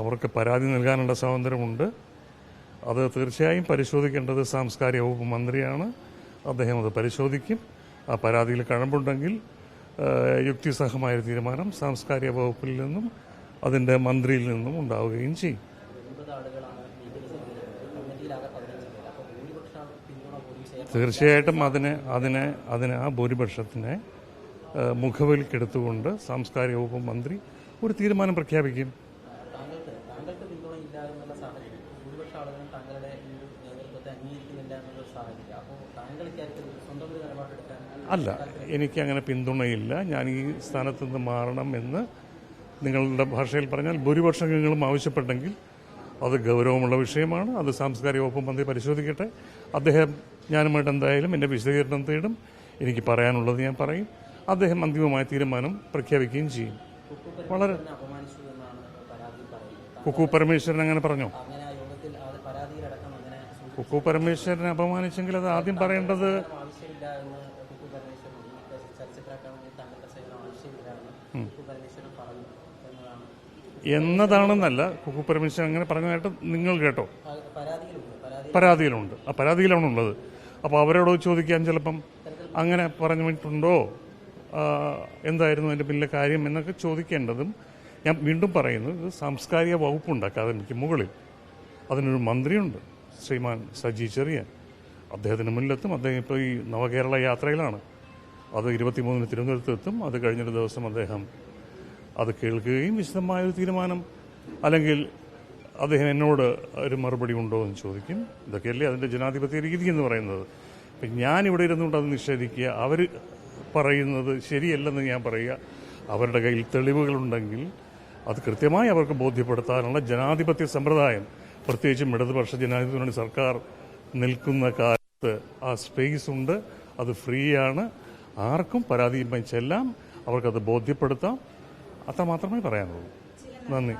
അവർക്ക് പരാതി നൽകാനുള്ള സ്വാതന്ത്ര്യമുണ്ട്. അത് തീർച്ചയായും പരിശോധിക്കേണ്ടത് സാംസ്കാരിക വകുപ്പ് മന്ത്രിയാണ്. അദ്ദേഹം അത് പരിശോധിക്കും. ആ പരാതിയിൽ കഴമ്പുണ്ടെങ്കിൽ യുക്തിസഹമായ തീരുമാനം സാംസ്കാരിക വകുപ്പിൽ നിന്നും അതിന്റെ മന്ത്രിയിൽ നിന്നും ഉണ്ടാവുകയും ചെയ്യും. തീർച്ചയായിട്ടും അതിനെ അതിനെ അതിനെ ആ ഭൂരിപക്ഷത്തിനെ ആ, മുഖവിലക്കെടുത്തുകൊണ്ട് സാംസ്കാരിക വകുപ്പ് മന്ത്രി ഒരു തീരുമാനം പ്രഖ്യാപിക്കും. പിന്തുണയില്ല എന്നുള്ള സാഹചര്യം. ഭൂരിപക്ഷം ആളുകളും താങ്കളുടെ ഈ ഒരു നേതൃത്വത്തെ അംഗീകരിക്കുന്നില്ല എന്നുള്ള സാഹചര്യം. അപ്പോൾ താങ്കൾ ഇക്കാര്യത്തിൽ സ്വന്തം ഒരു നിലപാടെടുക്കാൻ അല്ല എനിക്ക് അങ്ങനെ പിന്തുണയില്ല. ഞാൻ ഈ സ്ഥാനത്ത് നിന്ന് മാറണം എന്ന് നിങ്ങളുടെ ഭാഷയിൽ പറഞ്ഞാൽ ഭൂരിപക്ഷം അംഗങ്ങളും ആവശ്യപ്പെട്ടെങ്കിൽ അത് ഗൗരവമുള്ള വിഷയമാണ്. അത് സാംസ്കാരിക വകുപ്പ് മന്ത്രി പരിശോധിക്കട്ടെ. അദ്ദേഹം ഞാനുമായിട്ട് എന്തായാലും എന്റെ വിശദീകരണം തേടും. എനിക്ക് പറയാനുള്ളത് ഞാൻ പറയും. അദ്ദേഹം അന്തിമമായ തീരുമാനം പ്രഖ്യാപിക്കുകയും ചെയ്യും. വളരെ തന്നെ അപമാനിച്ചു എന്നാണ് പരാതിയിൽ പറയുന്നത് കുക്കു പരമേശ്വരൻ അങ്ങനെ പറഞ്ഞു? കുക്കു പരമേശ്വരനെ അപമാനിച്ചെങ്കിൽ അത് ആദ്യം പറയേണ്ടത് എന്നതാണെന്നല്ല കുക്കു പരമേശ്വരൻ അങ്ങനെ പറഞ്ഞതായിട്ട് നിങ്ങൾ കേട്ടോ. പരാതിയിലുണ്ട്. ആ പരാതിയിലാണുള്ളത് അപ്പോൾ അവരോട് ചോദിക്കാൻ ചിലപ്പം അങ്ങനെ പറഞ്ഞിട്ടുണ്ടോ? എന്തായിരുന്നു അതിന്റെ പിന്നിലെ കാര്യം എന്നൊക്കെ ചോദിക്കേണ്ടതും ഞാൻ വീണ്ടും പറയുന്നു ഇത് സാംസ്കാരിക വകുപ്പുണ്ട് അക്കാദമിക്ക് മുകളിൽ അതിനൊരു മന്ത്രിയുണ്ട് ശ്രീമാൻ സജി ചെറിയാൻ. അദ്ദേഹത്തിന് മുന്നിലെത്തും. അദ്ദേഹം ഇപ്പോൾ ഈ നവകേരള യാത്രയിലാണ്. അത് ഇരുപത്തിമൂന്നിന് തിരുവനന്തപുരത്തെത്തും അത് കഴിഞ്ഞൊരു ദിവസം അദ്ദേഹം അത് കേൾക്കുകയും വിശദമായ ഒരു തീരുമാനം അല്ലെങ്കിൽ അദ്ദേഹം എന്നോട് ഒരു മറുപടി ഉണ്ടോ എന്ന് ചോദിക്കും. ഇതൊക്കെയല്ലേ അതിന്റെ ജനാധിപത്യ രീതി എന്ന് പറയുന്നത്. അപ്പം ഞാൻ ഇവിടെ ഇരുന്നുകൊണ്ട് അത് നിഷേധിക്കുക അവർ പറയുന്നത് ശരിയല്ലെന്ന് ഞാൻ പറയുക. അവരുടെ കയ്യിൽ തെളിവുകളുണ്ടെങ്കിൽ അത് കൃത്യമായി അവർക്ക് ബോധ്യപ്പെടുത്താനുള്ള ജനാധിപത്യ സമ്പ്രദായം. പ്രത്യേകിച്ചും ഇടതുപക്ഷ ജനാധിപത്യ മുന്നണി സർക്കാർ നിൽക്കുന്ന കാലത്ത് ആ സ്പേസ് ഉണ്ട്. അത് ഫ്രീ ആണ്. ആർക്കും പരാതിയുമായി ചെല്ലാം. അവർക്കത് ബോധ്യപ്പെടുത്താം. അത്ര മാത്രമേ പറയാനുള്ളൂ നന്ദി.